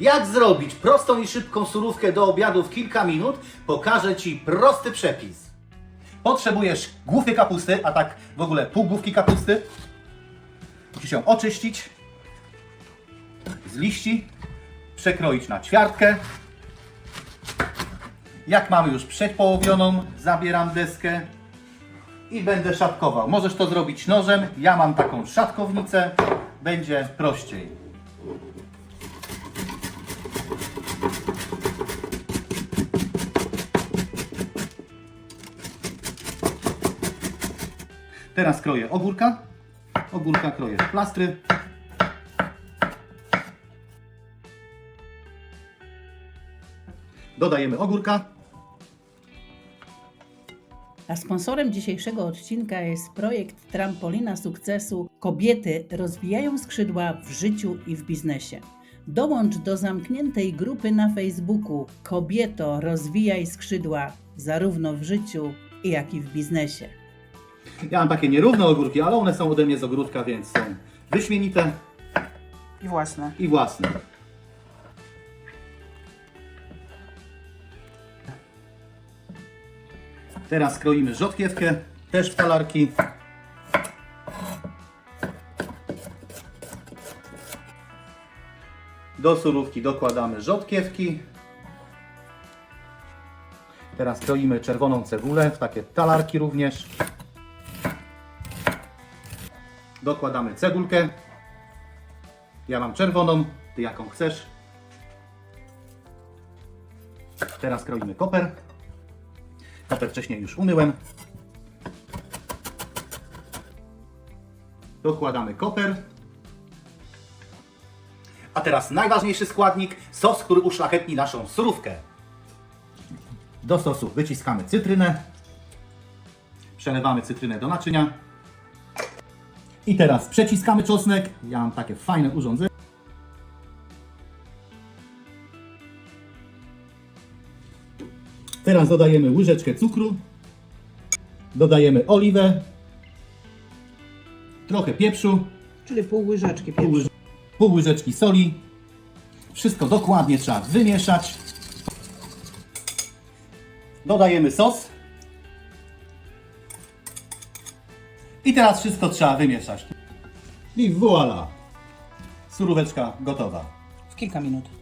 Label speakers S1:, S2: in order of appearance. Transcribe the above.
S1: Jak zrobić prostą i szybką surówkę do obiadu w kilka minut, pokażę Ci prosty przepis. Potrzebujesz główki kapusty, a tak w ogóle pół główki kapusty. Musisz ją oczyścić z liści, przekroić na ćwiartkę. Jak mamy już przepołowioną, zabieram deskę i będę szatkował. Możesz to zrobić nożem, ja mam taką szatkownicę, będzie prościej. Teraz kroję ogórka. Ogórka kroję w plastry. Dodajemy ogórka.
S2: A sponsorem dzisiejszego odcinka jest projekt Trampolina Sukcesu Kobiety rozwijają skrzydła w życiu i w biznesie. Dołącz do zamkniętej grupy na Facebooku Kobieto rozwijaj skrzydła zarówno w życiu, jak i w biznesie.
S1: Ja mam takie nierówne ogórki, ale one są ode mnie z ogródka, więc są wyśmienite
S3: I własne.
S1: i własne. Teraz kroimy rzodkiewkę, też w talarki. Do surówki dokładamy rzodkiewki. Teraz kroimy czerwoną cebulę w takie talarki również. Dokładamy cebulkę. Ja mam czerwoną, ty jaką chcesz. Teraz kroimy koper. Koper wcześniej już umyłem. Dokładamy koper. A teraz najważniejszy składnik, sos, który uszlachetni naszą surówkę. Do sosu wyciskamy cytrynę. Przelewamy cytrynę do naczynia. I teraz przeciskamy czosnek. Ja mam takie fajne urządzenie. Teraz dodajemy łyżeczkę cukru. Dodajemy oliwę. Trochę pieprzu.
S3: Czyli pół łyżeczki
S1: Pół,
S3: pieprzu.
S1: łyż- pół łyżeczki soli. Wszystko dokładnie trzeba wymieszać. Dodajemy sos. I teraz wszystko trzeba wymieszać. I voilà! Suróweczka gotowa.
S3: W kilka minut.